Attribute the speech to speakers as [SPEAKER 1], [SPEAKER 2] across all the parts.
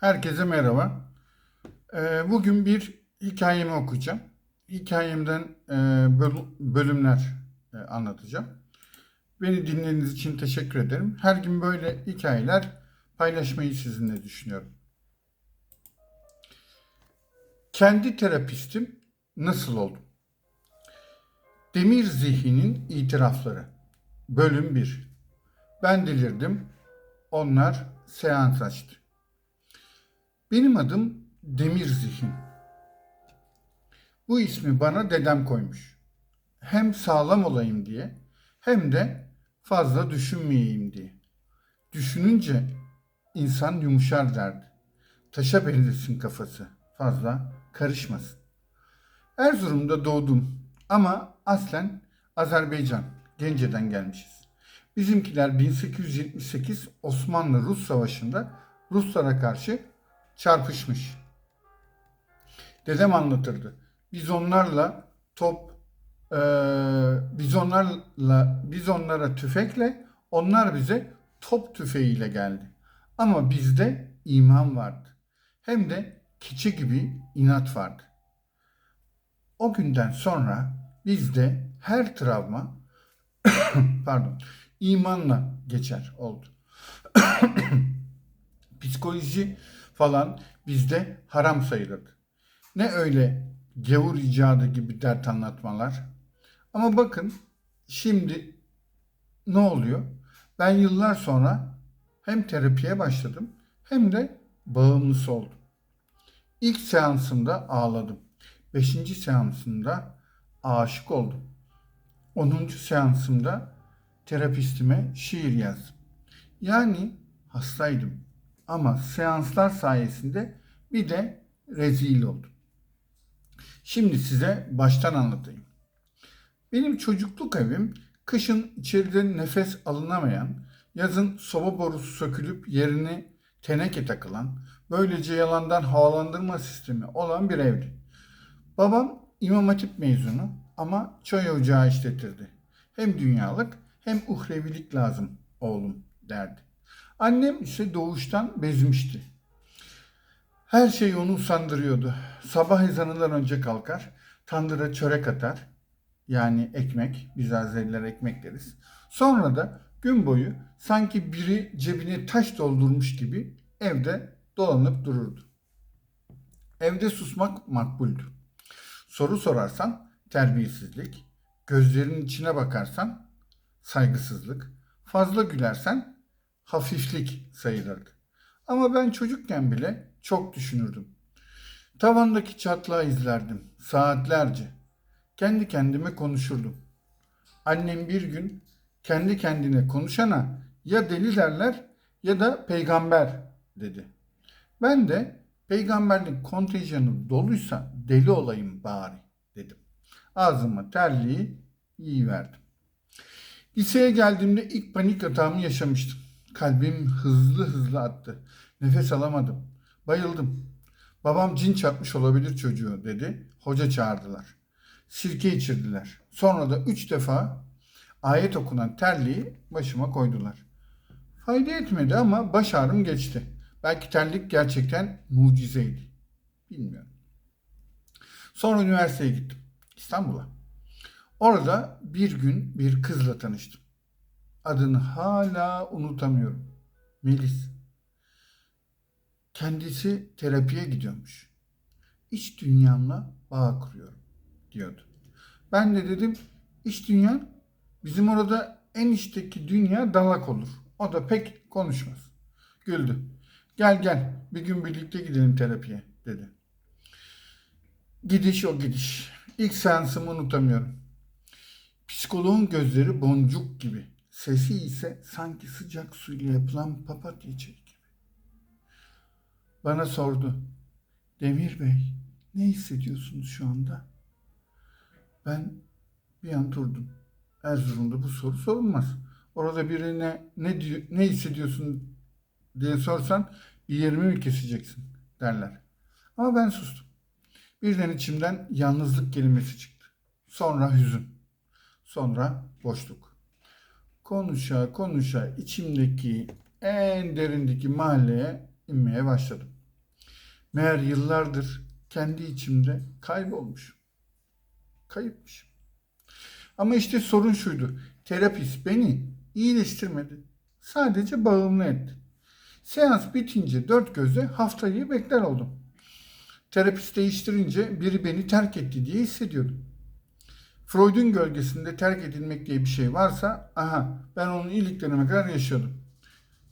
[SPEAKER 1] Herkese merhaba. Ee, Bugün bir hikayemi okuyacağım. Hikayemden e, böl- bölümler e, anlatacağım. Beni dinlediğiniz için teşekkür ederim. Her gün böyle hikayeler paylaşmayı sizinle düşünüyorum. Kendi terapistim nasıl oldum? Demir Zihin'in itirafları. Bölüm 1. Ben delirdim. Onlar seans açtı. Benim adım Demir Zihin. Bu ismi bana dedem koymuş. Hem sağlam olayım diye hem de fazla düşünmeyeyim diye. Düşününce insan yumuşar derdi. Taşa benzesin kafası. Fazla karışmasın. Erzurum'da doğdum ama aslen Azerbaycan, Gence'den gelmişiz. Bizimkiler 1878 Osmanlı-Rus Savaşı'nda Ruslara karşı çarpışmış. Dedem anlatırdı. Biz onlarla top, eee, biz onlarla, biz onlara tüfekle, onlar bize top tüfeğiyle geldi. Ama bizde iman vardı. Hem de keçi gibi inat vardı. O günden sonra bizde her travma pardon imanla geçer oldu. Psikoloji falan bizde haram sayılırdı. Ne öyle gavur icadı gibi dert anlatmalar. Ama bakın şimdi ne oluyor? Ben yıllar sonra hem terapiye başladım hem de bağımlısı oldum. İlk seansımda ağladım. Beşinci seansımda aşık oldum. Onuncu seansımda terapistime şiir yazdım. Yani hastaydım. Ama seanslar sayesinde bir de rezil oldum. Şimdi size baştan anlatayım. Benim çocukluk evim kışın içeride nefes alınamayan, yazın soba borusu sökülüp yerini teneke takılan, böylece yalandan havalandırma sistemi olan bir evdi. Babam İmam Hatip mezunu ama çay ocağı işletirdi. Hem dünyalık hem uhrevilik lazım oğlum derdi. Annem ise doğuştan bezmişti. Her şey onu usandırıyordu. Sabah ezanından önce kalkar, tandıra çörek atar. Yani ekmek, biz Azeriler ekmek deriz. Sonra da gün boyu sanki biri cebine taş doldurmuş gibi evde dolanıp dururdu. Evde susmak makbuldü. Soru sorarsan terbiyesizlik, gözlerinin içine bakarsan saygısızlık, fazla gülersen hafiflik sayılırdı. Ama ben çocukken bile çok düşünürdüm. Tavandaki çatlağı izlerdim saatlerce. Kendi kendime konuşurdum. Annem bir gün kendi kendine konuşana ya deli derler ya da peygamber dedi. Ben de peygamberlik kontenjanı doluysa deli olayım bari dedim. Ağzıma terliği iyi verdim. Liseye geldiğimde ilk panik atağımı yaşamıştım. Kalbim hızlı hızlı attı. Nefes alamadım. Bayıldım. Babam cin çarpmış olabilir çocuğu dedi. Hoca çağırdılar. Sirke içirdiler. Sonra da üç defa ayet okunan terliği başıma koydular. Fayda etmedi ama baş ağrım geçti. Belki terlik gerçekten mucizeydi. Bilmiyorum. Sonra üniversiteye gittim. İstanbul'a. Orada bir gün bir kızla tanıştım. Adını hala unutamıyorum. Melis. Kendisi terapiye gidiyormuş. İç dünyamla bağ kuruyorum diyordu. Ben de dedim iç dünyan bizim orada en içteki dünya dalak olur. O da pek konuşmaz. Güldü. Gel gel bir gün birlikte gidelim terapiye dedi. Gidiş o gidiş. İlk seansımı unutamıyorum. Psikoloğun gözleri boncuk gibi. Sesi ise sanki sıcak suyla yapılan papatya çayı gibi. Bana sordu. Demir Bey, ne hissediyorsunuz şu anda? Ben bir an durdum. Erzurum'da bu soru sorulmaz. Orada birine ne diyor, ne hissediyorsun diye sorsan bir yerimi mi keseceksin derler. Ama ben sustum. Birden içimden yalnızlık kelimesi çıktı. Sonra hüzün. Sonra boşluk. Konuşa konuşa içimdeki en derindeki mahalleye inmeye başladım. Meğer yıllardır kendi içimde kaybolmuş. Kayıpmış. Ama işte sorun şuydu. Terapist beni iyileştirmedi. Sadece bağımlı etti. Seans bitince dört gözle haftayı bekler oldum. Terapist değiştirince biri beni terk etti diye hissediyordum. Freud'un gölgesinde terk edilmek diye bir şey varsa aha ben onun iyiliklerine kadar yaşıyordum.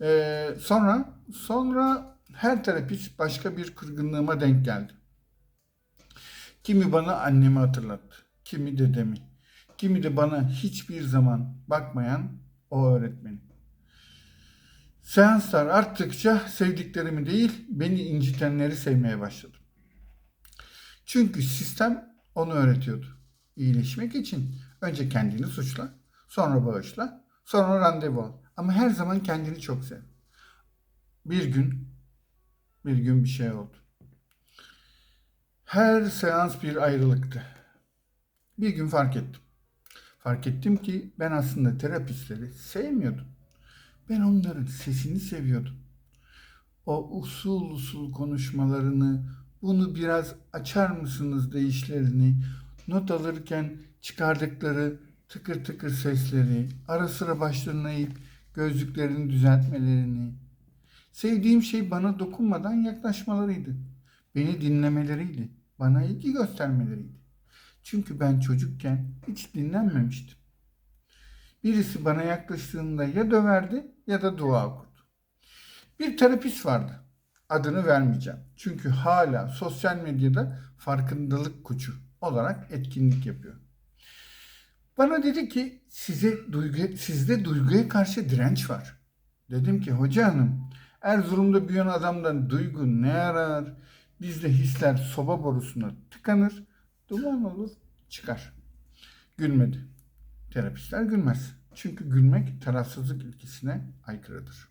[SPEAKER 1] Ee, sonra sonra her terapist başka bir kırgınlığıma denk geldi. Kimi bana annemi hatırlattı, kimi dedemi, kimi de bana hiçbir zaman bakmayan o öğretmeni. Seanslar arttıkça sevdiklerimi değil, beni incitenleri sevmeye başladım. Çünkü sistem onu öğretiyordu. İyileşmek için önce kendini suçla, sonra bağışla, sonra randevu al. Ama her zaman kendini çok sev. Bir gün, bir gün bir şey oldu. Her seans bir ayrılıktı. Bir gün fark ettim. Fark ettim ki ben aslında terapistleri sevmiyordum. Ben onların sesini seviyordum. O usul usul konuşmalarını, bunu biraz açar mısınız deyişlerini, not alırken çıkardıkları tıkır tıkır sesleri, ara sıra başlarına eğip gözlüklerini düzeltmelerini. Sevdiğim şey bana dokunmadan yaklaşmalarıydı. Beni dinlemeleriydi. Bana ilgi göstermeleriydi. Çünkü ben çocukken hiç dinlenmemiştim. Birisi bana yaklaştığında ya döverdi ya da dua okurdu. Bir terapist vardı. Adını vermeyeceğim. Çünkü hala sosyal medyada farkındalık kuçu olarak etkinlik yapıyor. Bana dedi ki size duygu, sizde duyguya karşı direnç var. Dedim ki hoca hanım Erzurum'da büyüyen adamdan duygu ne arar? Bizde hisler soba borusuna tıkanır, duman olur, çıkar. Gülmedi. Terapistler gülmez. Çünkü gülmek tarafsızlık ilkesine aykırıdır.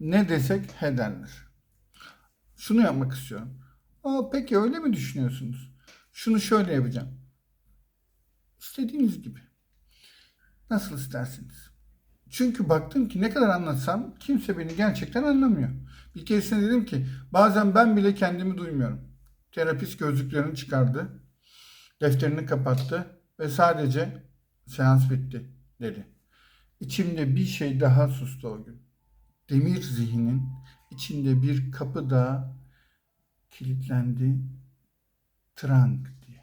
[SPEAKER 1] Ne desek he derler. Şunu yapmak istiyorum. Aa, peki öyle mi düşünüyorsunuz? Şunu şöyle yapacağım. İstediğiniz gibi. Nasıl isterseniz. Çünkü baktım ki ne kadar anlatsam kimse beni gerçekten anlamıyor. Bir keresinde dedim ki bazen ben bile kendimi duymuyorum. Terapist gözlüklerini çıkardı. Defterini kapattı ve sadece seans bitti dedi. İçimde bir şey daha sustu o gün. Demir zihnin içinde bir kapı daha kilitlendi. Trank diye.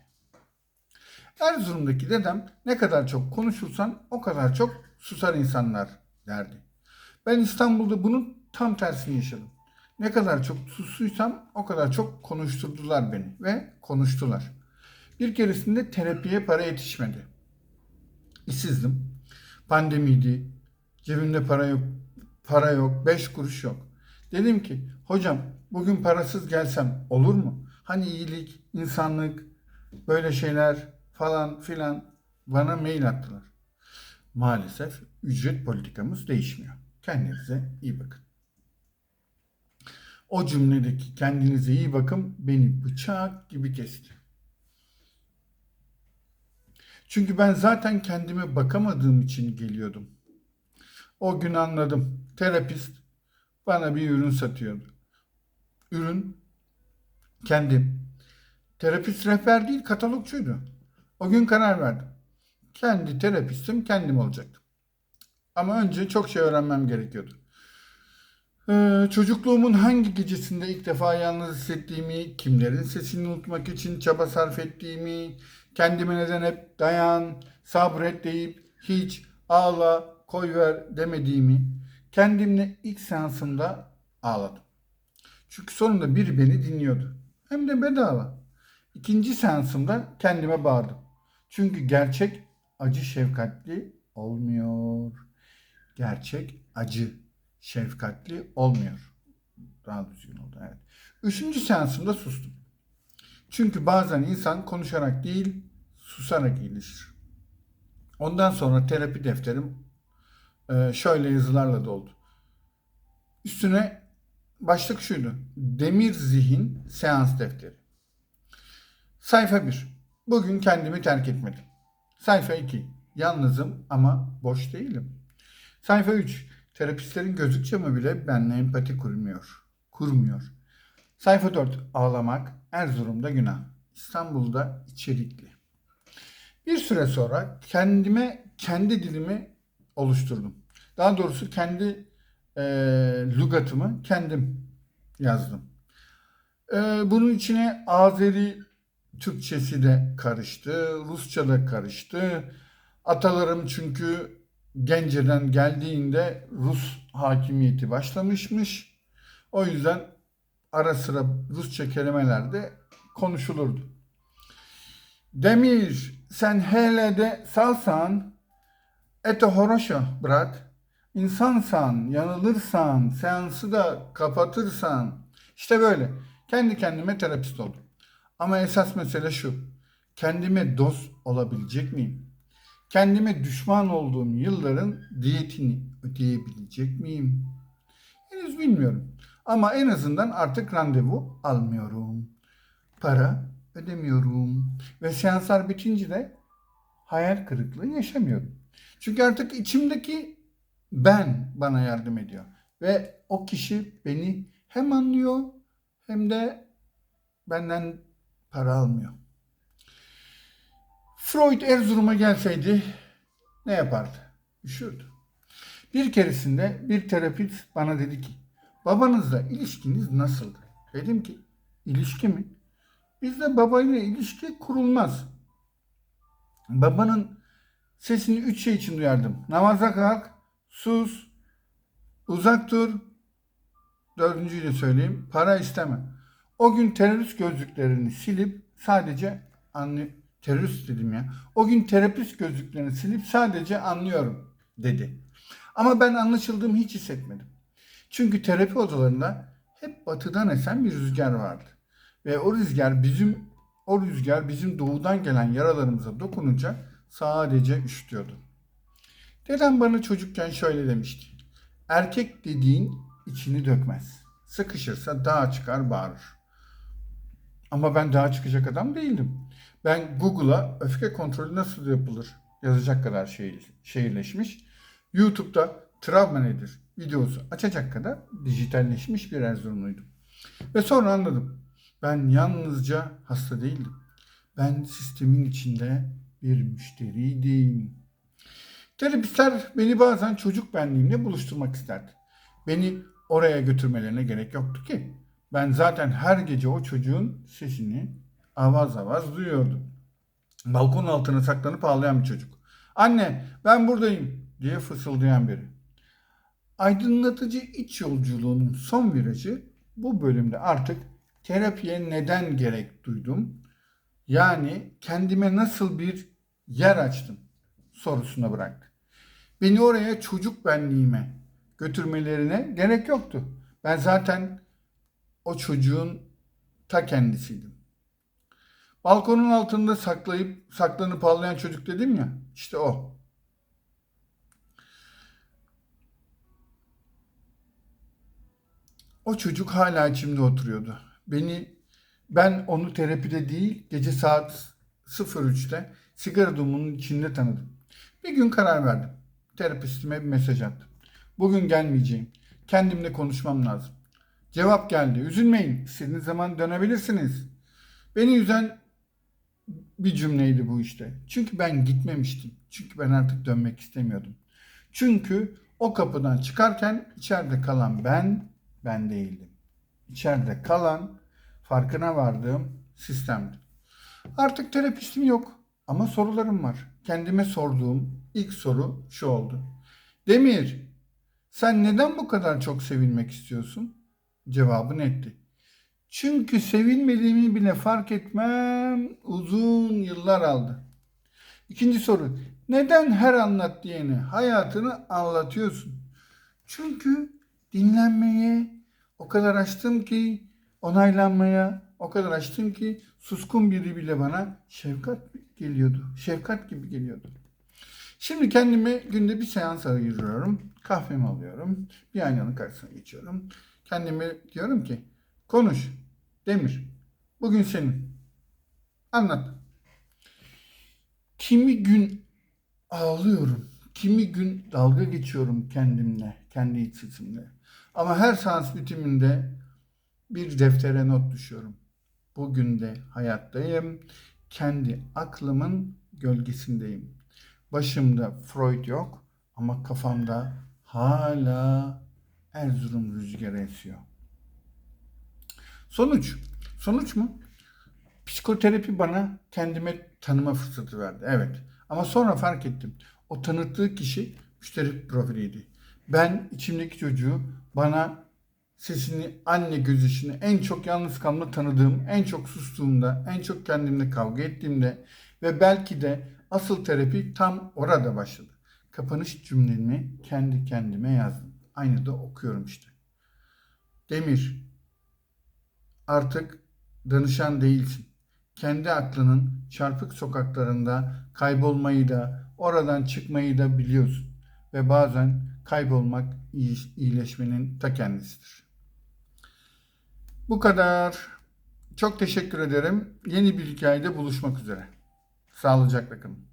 [SPEAKER 1] Erzurum'daki dedem ne kadar çok konuşursan o kadar çok susar insanlar derdi. Ben İstanbul'da bunun tam tersini yaşadım. Ne kadar çok susuysam o kadar çok konuşturdular beni ve konuştular. Bir keresinde terapiye para yetişmedi. İşsizdim. Pandemiydi. Cebimde para yok. Para yok. Beş kuruş yok. Dedim ki hocam bugün parasız gelsem olur mu? Hani iyilik, insanlık, böyle şeyler falan filan bana mail attılar. Maalesef ücret politikamız değişmiyor. Kendinize iyi bakın. O cümledeki kendinize iyi bakın beni bıçak gibi kesti. Çünkü ben zaten kendime bakamadığım için geliyordum. O gün anladım. Terapist bana bir ürün satıyordu. Ürün kendim. Terapist rehber değil katalogçuydu. O gün karar verdim. Kendi terapistim kendim olacaktım. Ama önce çok şey öğrenmem gerekiyordu. Ee, çocukluğumun hangi gecesinde ilk defa yalnız hissettiğimi, kimlerin sesini unutmak için çaba sarf ettiğimi, kendime neden hep dayan, sabret deyip hiç ağla, koyver demediğimi, kendimle ilk seansımda ağladım. Çünkü sonunda biri beni dinliyordu. Hem de bedava. İkinci seansımda kendime bağırdım. Çünkü gerçek acı şefkatli olmuyor. Gerçek acı şefkatli olmuyor. Daha düzgün oldu evet. Üçüncü seansımda sustum. Çünkü bazen insan konuşarak değil, susarak iyileşir. Ondan sonra terapi defterim şöyle yazılarla doldu. Üstüne başlık şuydu. Demir zihin seans defteri. Sayfa 1. Bugün kendimi terk etmedim. Sayfa 2. Yalnızım ama boş değilim. Sayfa 3. Terapistlerin gözü camı bile benimle empati kurmuyor. Kurmuyor. Sayfa 4. Ağlamak Erzurum'da günah. İstanbul'da içerikli. Bir süre sonra kendime kendi dilimi oluşturdum. Daha doğrusu kendi e, lügatımı kendim yazdım. E, bunun içine Azeri Türkçesi de karıştı, Rusça da karıştı. Atalarım çünkü Gence'den geldiğinde Rus hakimiyeti başlamışmış. O yüzden ara sıra Rusça kelimeler de konuşulurdu. Demir, sen hele de salsan, ete horoşa bırak. İnsansan, yanılırsan, seansı da kapatırsan. İşte böyle. Kendi kendime terapist oldum. Ama esas mesele şu. Kendime dost olabilecek miyim? Kendime düşman olduğum yılların diyetini ödeyebilecek miyim? Henüz bilmiyorum. Ama en azından artık randevu almıyorum. Para ödemiyorum. Ve seanslar bitince de hayal kırıklığı yaşamıyorum. Çünkü artık içimdeki ben bana yardım ediyor. Ve o kişi beni hem anlıyor hem de benden para almıyor. Freud Erzurum'a gelseydi ne yapardı? Üşürdü. Bir keresinde bir terapist bana dedi ki babanızla ilişkiniz nasıldı? Dedim ki ilişki mi? Bizde babayla ilişki kurulmaz. Babanın sesini üç şey için duyardım. Namaza kalk, sus, uzak dur. Dördüncüyü de söyleyeyim. Para isteme. O gün terörist gözlüklerini silip sadece anlı terörist dedim ya. O gün terapist gözlüklerini silip sadece anlıyorum dedi. Ama ben anlaşıldığımı hiç hissetmedim. Çünkü terapi odalarında hep batıdan esen bir rüzgar vardı. Ve o rüzgar bizim o rüzgar bizim doğudan gelen yaralarımıza dokununca sadece üşütüyordu. Dedem bana çocukken şöyle demişti. Erkek dediğin içini dökmez. Sıkışırsa dağa çıkar bağırır. Ama ben dağa çıkacak adam değildim. Ben Google'a öfke kontrolü nasıl yapılır yazacak kadar şehir, şehirleşmiş. YouTube'da travma nedir videosu açacak kadar dijitalleşmiş bir Erzurumluydum. Ve sonra anladım. Ben yalnızca hasta değildim. Ben sistemin içinde bir müşteriydim. Terapistler beni bazen çocuk benliğimle buluşturmak isterdi. Beni oraya götürmelerine gerek yoktu ki. Ben zaten her gece o çocuğun sesini avaz avaz duyuyordum. Balkon altına saklanıp ağlayan bir çocuk. Anne ben buradayım diye fısıldayan biri. Aydınlatıcı iç yolculuğunun son virajı bu bölümde artık terapiye neden gerek duydum? Yani kendime nasıl bir yer açtım sorusuna bıraktı. Beni oraya çocuk benliğime götürmelerine gerek yoktu. Ben zaten o çocuğun ta kendisiydim. Balkonun altında saklayıp saklanıp ağlayan çocuk dedim ya. işte o. O çocuk hala içimde oturuyordu. Beni ben onu terapide değil gece saat 03'te sigara dumanının içinde tanıdım. Bir gün karar verdim. Terapistime bir mesaj attım. Bugün gelmeyeceğim. Kendimle konuşmam lazım. Cevap geldi. Üzülmeyin. İstediğiniz zaman dönebilirsiniz. Beni üzen bir cümleydi bu işte. Çünkü ben gitmemiştim. Çünkü ben artık dönmek istemiyordum. Çünkü o kapıdan çıkarken içeride kalan ben, ben değildim. İçeride kalan, farkına vardığım sistemdi. Artık terapistim yok ama sorularım var. Kendime sorduğum ilk soru şu oldu. Demir, sen neden bu kadar çok sevilmek istiyorsun? Cevabı netti. Çünkü sevilmediğimi bile fark etmem uzun yıllar aldı. İkinci soru. Neden her anlat diyene hayatını anlatıyorsun? Çünkü dinlenmeye o kadar açtım ki onaylanmaya o kadar açtım ki suskun biri bile bana şefkat geliyordu. Şefkat gibi geliyordu. Şimdi kendime günde bir seans ayırıyorum. Kahvemi alıyorum. Bir aynanın karşısına geçiyorum. Kendime diyorum ki konuş Demir. Bugün senin. Anlat. Kimi gün ağlıyorum. Kimi gün dalga geçiyorum kendimle, kendi iç sesimle. Ama her seans bitiminde bir deftere not düşüyorum. Bugün de hayattayım. Kendi aklımın gölgesindeyim. Başımda Freud yok ama kafamda hala Erzurum rüzgarı esiyor. Sonuç. Sonuç mu? Psikoterapi bana kendime tanıma fırsatı verdi. Evet. Ama sonra fark ettim. O tanıttığı kişi müşteri profiliydi. Ben içimdeki çocuğu bana sesini, anne gözyaşını en çok yalnız kalma tanıdığım, en çok sustuğumda, en çok kendimle kavga ettiğimde ve belki de asıl terapi tam orada başladı. Kapanış cümlemi kendi kendime yazdım. Aynı da okuyorum işte. Demir, artık danışan değilsin. Kendi aklının çarpık sokaklarında kaybolmayı da, oradan çıkmayı da biliyorsun. Ve bazen kaybolmak iyi- iyileşmenin ta kendisidir. Bu kadar. Çok teşekkür ederim. Yeni bir hikayede buluşmak üzere. Sağlıcakla kalın.